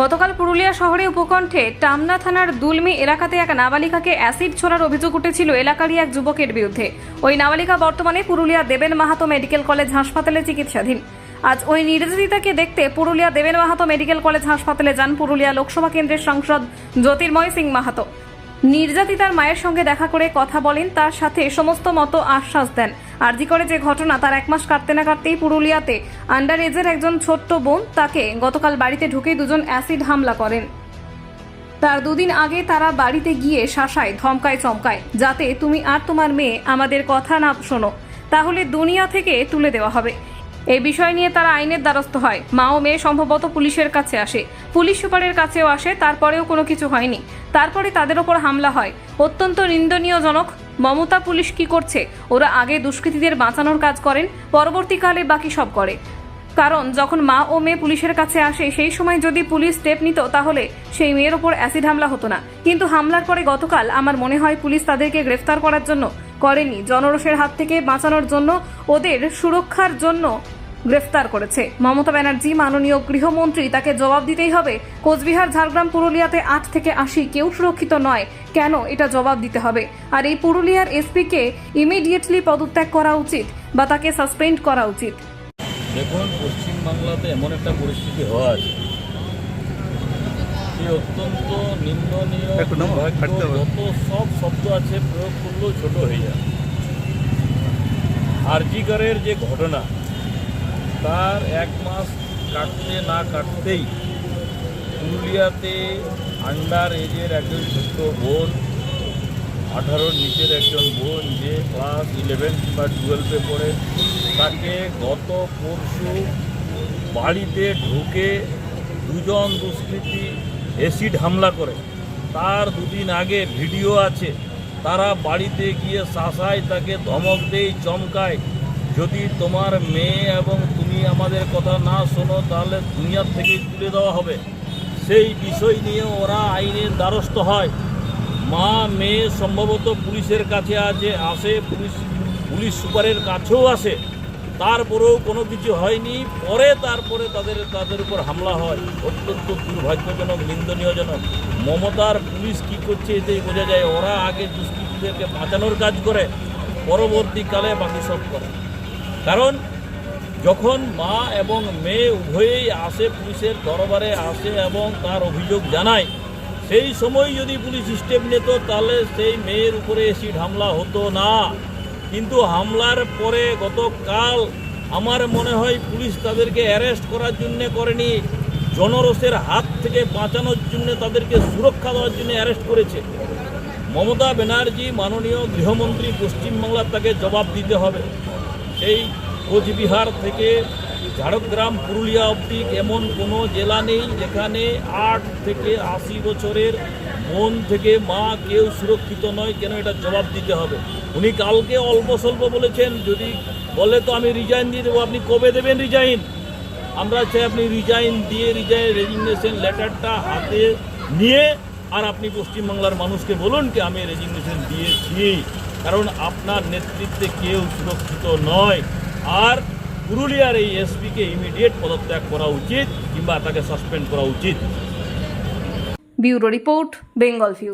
গতকাল পুরুলিয়া শহরে উপকণ্ঠে টামনা থানার দুলমি এলাকাতে এক নাবালিকাকে অ্যাসিড ছোড়ার অভিযোগ উঠেছিল এলাকারই এক যুবকের বিরুদ্ধে। ওই নাবালিকা বর্তমানে পুরুলিয়া দেবেন মাহাতো মেডিকেল কলেজ হাসপাতালে চিকিৎসাধীন। আজ ওই নির্যাতিতাকে দেখতে পুরুলিয়া দেবেন মাহাতো মেডিকেল কলেজ হাসপাতালে যান পুরুলিয়া লোকসভা কেন্দ্রের সাংসদ জ্যোতির্ময় সিং মাহাতো। নির্যাতিতার মায়ের সঙ্গে দেখা করে কথা বলেন, তার সাথে সমস্ত মতো আশ্বাস দেন। আরজি করে যে ঘটনা তার এক মাস কাটতে না কাটতেই পুরুলিয়াতে আন্ডার এজের একজন ছোট্ট বোন তাকে গতকাল বাড়িতে ঢুকেই দুজন অ্যাসিড হামলা করেন। তার দুদিন আগে তারা বাড়িতে গিয়ে শাসায় ধমকায় চমকায়, যাতে তুমি আর তোমার মেয়ে আমাদের কথা না শোনো, তাহলে দুনিয়া থেকে তুলে দেওয়া হবে। এই বিষয় নিয়ে তারা আইনের দ্বারস্থ হয়। মা ও মেয়ে সম্ভবত পুলিশের কাছে আসে। পুলিশ সুপারের কাছেও আসে, তারপরেও কোনো কিছু হয়নি। তারপরে তাদের ওপর হামলা হয়। অত্যন্ত নিন্দনীয়জনক, মমতা পুলিশ কি করছে? ওরা আগে দুষ্কৃতীদের বাঁচানোর কাজ করেন, পরবর্তীকালে বাকি সব করে। কারণ, যখন মা ও মেয়ে পুলিশের কাছে আসে, সেই সময় যদি পুলিশ স্টেপ নিত, তাহলে সেই মেয়ের ওপর অ্যাসিড হামলা হতো না। কিন্তু হামলার পরে গতকাল আমার মনে হয় পুলিশ তাদেরকে গ্রেফতার করার জন্য করেনি। জনরোষের হাত থেকে বাঁচানোর জন্য, ওদের সুরক্ষার জন্য গ্রেফতার করেছে। মমতা ব্যানার্জি মাননীয় গৃহমন্ত্রী তাকে জবাব দিতেই হবে। কোচবিহার ঝাড়গ্রাম পুরুলিয়াতে আট থেকে আশি কেউ সুরক্ষিত নয়। কেন এটা জবাব দিতে হবে? আর এই পুরুলিয়ার এসপিকে ইমিডিয়েটলি পদত্যাগ করা উচিত বা তাকে সাসপেন্ড করা উচিত? দেখুন পশ্চিমবাংলাতে এমন একটা পরিস্থিতি হওয়া আছে। যে অত্যন্ত। যত সব শব্দ আছে প্রয়োগ করলেও ছোট হয়ে যায়। আরজিকরের যে ঘটনা তার এক মাস কাটতে না কাটতেই পুরুলিয়াতে আন্ডার এজের একজন ছোট্ট বোন, আঠারোর নিচের একজন বোন যে ক্লাস ইলেভেন বা টুয়েলভে পড়ে, তাকে গত পরশু বাড়িতে ঢুকে দুজন দুষ্কৃতী অ্যাসিড হামলা করে। তার দুদিন আগে ভিডিও আছে, তারা বাড়িতে গিয়ে শাসায় তাকে ধমক দেয়, চমকায়। যদি তোমার মেয়ে এবং তুমি আমাদের কথা না শোনো, তাহলে দুনিয়ার থেকে তুলে দেওয়া হবে। সেই বিষয় নিয়ে ওরা আইনের দ্বারস্থ হয়। মা, মেয়ে সম্ভবত পুলিশের কাছে আছে, আসে, পুলিশ পুলিশ সুপারের কাছেও আসে। তারপরেও কোনো কিছু হয়নি। পরে তারপরে তাদের তাদের উপর হামলা হয়। অত্যন্ত দুর্ভাগ্যজনক, নিন্দনীয়জনক। মমতার পুলিশ কি করছে এতেই বোঝা যায়, ওরা আগে দুষ্কৃতীদেরকে বাঁচানোর কাজ করে। পরবর্তীকালে বাকি সব করে। কারণ যখন মা এবং মেয়ে উভয়েই আসে পুলিশের দরবারে আসে এবং তার অভিযোগ জানায়, সেই সময় যদি পুলিশ স্টেপ নিত তাহলে সেই মেয়ের উপরে অ্যাসিড হামলা হতো না। কিন্তু হামলার পরে গতকাল আমার মনে হয় পুলিশ তাদেরকে অ্যারেস্ট করার জন্য করেনি, জনরোষের হাত থেকে বাঁচানোর জন্য তাদেরকে সুরক্ষা দেওয়ার জন্য অ্যারেস্ট করেছে। মমতা ব্যানার্জি, মাননীয় গৃহমন্ত্রী, পশ্চিমবাংলার তাকে জবাব দিতে হবে। সেই কোচবিহার থেকে ঝাড়গ্রাম, পুরুলিয়া অবধি এমন কোনো জেলা নেই যেখানে আট থেকে আশি বছরের বোন থেকে মা কেউ সুরক্ষিত নয়, কেন এটা জবাব দিতে হবে? উনি কালকে অল্প স্বল্প বলেছেন, যদি বলে তো আমি রিজাইন দিয়ে দেবো, আপনি কবে দেবেন রিজাইন আমরা চাই আপনি রিজাইন দিয়ে রিজাইন রেজিগনেশন লেটারটা হাতে নিয়ে আর আপনি পশ্চিমবাংলার মানুষকে বলুন কি, আমি রেজিগনেশন দিয়েছি। কারণ আপনার নেতৃত্বে কেউ সুরক্ষিত নয়। আর পুরুলিয়ার এই এসপিকে ইমিডিয়েট পদত্যাগ করা উচিত কিংবা তাকে সাসপেন্ড করা উচিত। Bureau report, Bengal views